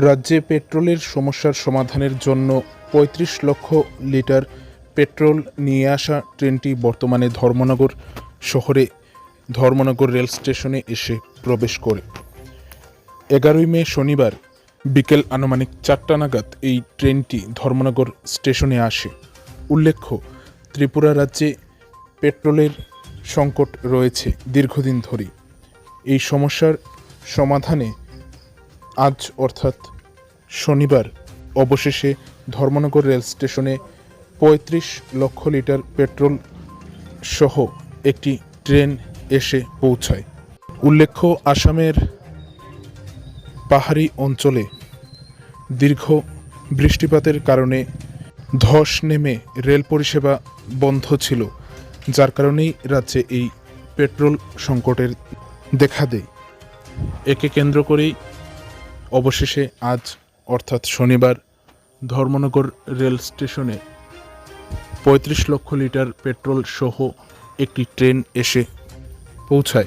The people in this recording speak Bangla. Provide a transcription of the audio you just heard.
রাজ্যে পেট্রোলের সমস্যার সমাধানের জন্য পঁয়ত্রিশ লক্ষ লিটার পেট্রোল নিয়ে আসা ট্রেনটি বর্তমানে ধর্মনগর শহরে ধর্মনগর রেল স্টেশনে এসে প্রবেশ করে। এগারোই মে শনিবার বিকেল আনুমানিক চারটা নাগাদ এই ট্রেনটি ধর্মনগর স্টেশনে আসে। উল্লেখ্য, ত্রিপুরা রাজ্যে পেট্রোলের সংকট রয়েছে দীর্ঘদিন ধরে এই সমস্যার সমাধানে আজ অর্থাৎ শনিবার, অবশেষে ধর্মনগর রেল স্টেশনে পঁয়ত্রিশ লক্ষ লিটার পেট্রোল সহ একটি ট্রেন এসে পৌঁছায়। উল্লেখ্য, আসামের পাহাড়ি অঞ্চলে দীর্ঘ বৃষ্টিপাতের কারণে ধস নেমে রেল পরিষেবা বন্ধ ছিল, যার কারণেই রাজ্যে এই পেট্রোল সংকটের দেখা দেয়। একে কেন্দ্র করেই অবশেষে আজ, অর্থাৎ শনিবার, ধর্মনগর রেল স্টেশনে পঁয়ত্রিশ লক্ষ লিটার পেট্রোল সহ একটি ট্রেন এসে পৌঁছায়।